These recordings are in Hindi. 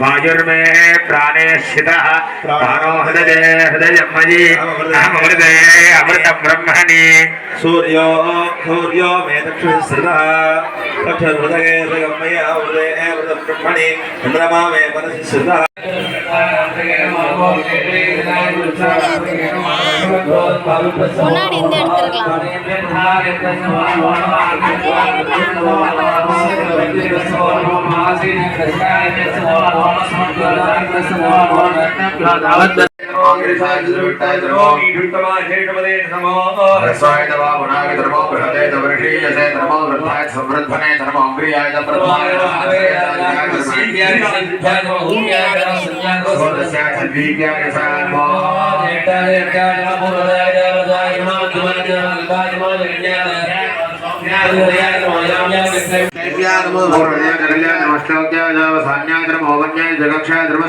వాయుర్మే ప్రాణే స్థిత ప్రాణో హృదయ హృదయమయీ అమృదయ అమృత బ్రహ్మణి సూర్యో సూర్యో మే దక్షిణ స్థిత దక్షిణ హృదయ హృదయమయ హృదయ హృద బ్రహ్మణి చంద్రమా మే మనసి స్థిత முன்னாடி இருந்து எடுத்துருக்கலாம். रसाय दवा गुणाय धर्मो बृहते दवर्षीयसे धर्मो वृद्धाय समृद्धने धर्मो नमस्तोक्याय जावसान्याय धर्मो दासदाय नमः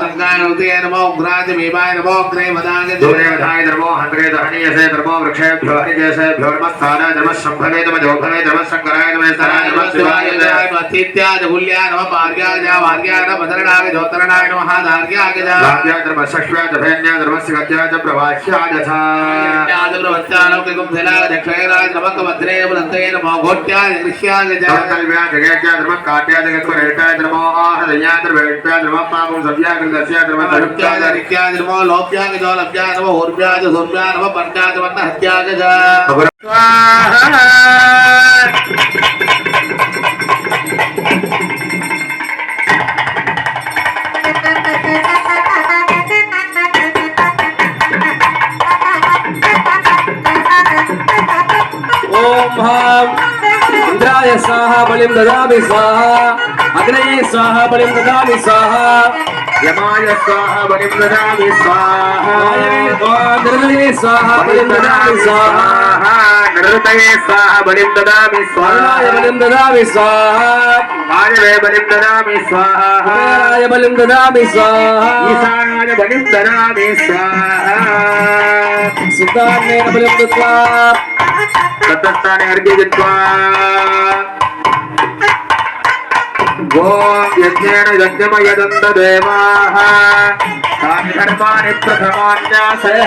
च नमः च रुद्राय नमः दूरे वधाय धर्मो हन्त्रे दहनीयसे धर्मो वृक्षेभ्यो हरिकेशेभ्यो नमस्ताराय धर्मः शम्भवे नमः जोभवे नमः शङ्कराय नमः सराय नमः शिवाय नमः भाग्याय धर्मः षष्व्याय च भेन्याय धर्मस्य गत्याय च प्रवाह्याय च कल्व्याय जगत्याय धर्मः काट्याय जगत्वरेटाय धर्मो आहदयाय धर्मेट्याय धर्मः पापं सव्याय कृतस्याय धर्मः धरुत्याय ॐ हाँ इन्द्राय स्वाहा, बलिं ददामि स्वाहा। अग्नये स्वाहा, बलिं ददामि स्वाहा। యమాయ స్వాహ వరిం దదామి స్వాహ. నరలే స్వాహ వరిం దదామి స్వాహ. నరతయే స్వాహ వరిం దదామి స్వాహాయ వరిం దదామి స్వాహ. ఆయవే బలిం దదామి స్వాహ. ఆయ బలిం దదామి స్వాహ. ఈశానాయ బలిం దదామి స్వాహ. సుతాన్నే బలిం దత్వా తత్తానే అర్ఘ్య దత్వా ॐ यज्ञेन यज्ञमयदन्त देवाः तानि कर्माणि प्रथमान्यासने